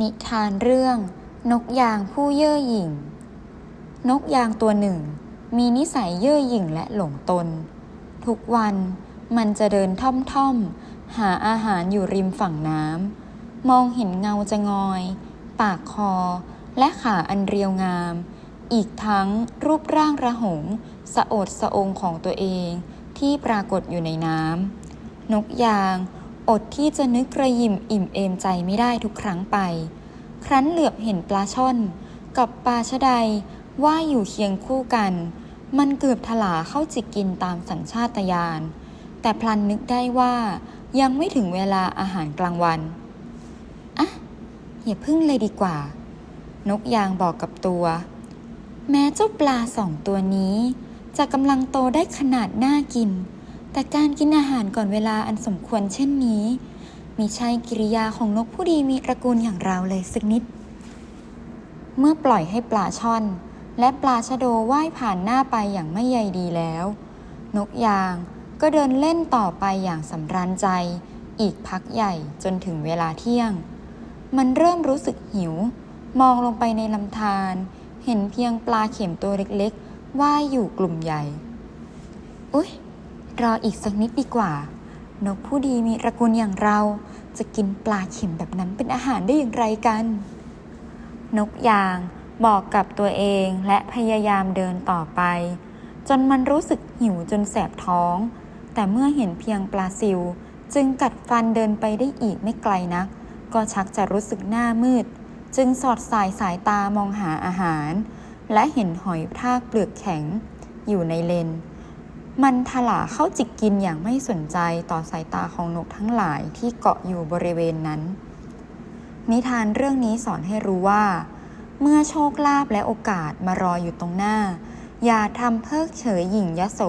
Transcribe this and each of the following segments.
นิทานเรื่อง นกยางผู้เย่อหยิ่ง นกยางตัวหนึ่ง มีนิสัยเย่อหยิ่งและหลงตน ทุกวันมันจะเดินท่อมๆ หาอาหารอยู่ริมฝั่งน้ำ มองเห็นเงาจะงอย ปากคอ และขาอันเรียวงาม อีกทั้งรูปร่างระหง สะโอดสะองของตัวเองที่ปรากฏอยู่ในน้ำ นกยาง อดที่จะนึกกระยิมอิ่มเอมใจไม่ได้ทุกครั้งไป ครั้นเหลือบเห็นปลาช่อน กับปลาชะไดว่ายอยู่เคียงคู่กัน มันเกือบถลาเข้าจิกกินตามสัญชาตญาณ แต่พลันนึกได้ว่ายังไม่ถึงเวลาอาหารกลางวัน อะ อย่าพึ่งเลยดีกว่า นกยางบอกกับตัว แม้เจ้าปลาสองตัวนี้ จะกำลังโตได้ขนาดน่ากิน แต่การกินอาหารก่อนเวลาอันสมควรเช่นนี้มิใช่กิริยาของนกผู้ดีมีตระกูลอย่างเราเลยสักนิด เมื่อปล่อยให้ปลาช่อน และปลาชะโดว่ายผ่านหน้าไปอย่างไม่ใยดีแล้ว นกยางก็เดินเล่นต่อไปอย่างสำราญใจ อีกพักใหญ่จนถึงเวลาเที่ยง มันเริ่มรู้สึกหิว มองลงไปในลำธารเห็นเพียงปลาเข็มตัวเล็กๆว่ายอยู่กลุ่มใหญ่ อุ๊ย รออีกสักนิดดีกว่า นกผู้ดีมีตระกูลอย่างเรา จะกินปลาเข็มแบบนั้นเป็นอาหารได้อย่างไรกัน นกยางบอกกับตัวเองและพยายามเดินต่อไป จนมันรู้สึกหิวจนแสบท้อง แต่เมื่อเห็นเพียงปลาซิว จึงกัดฟันเดินไปได้อีกไม่ไกลนัก ก็ชักจะรู้สึกหน้ามืด จึงสอดสายสายตามองหาอาหาร และเห็นหอยทากเปลือกแข็ง อยู่ในเลน มันถลาเข้าจิกกินอย่างไม่สนใจต่อสายตาของนกทั้งหลายที่เกาะอยู่บริเวณนั้น นิทานเรื่องนี้สอนให้รู้ว่า เมื่อโชคลาภและโอกาสมารออยู่ตรงหน้า อย่าทำเพิกเฉยหยิ่งยโส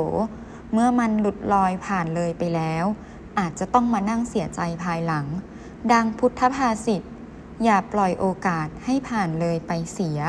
เมื่อมันหลุดลอยผ่านเลยไปแล้ว อาจจะต้องมานั่งเสียใจภายหลัง ดังพุทธภาษิตอย่าปล่อยโอกาสให้ผ่านเลยไปเสีย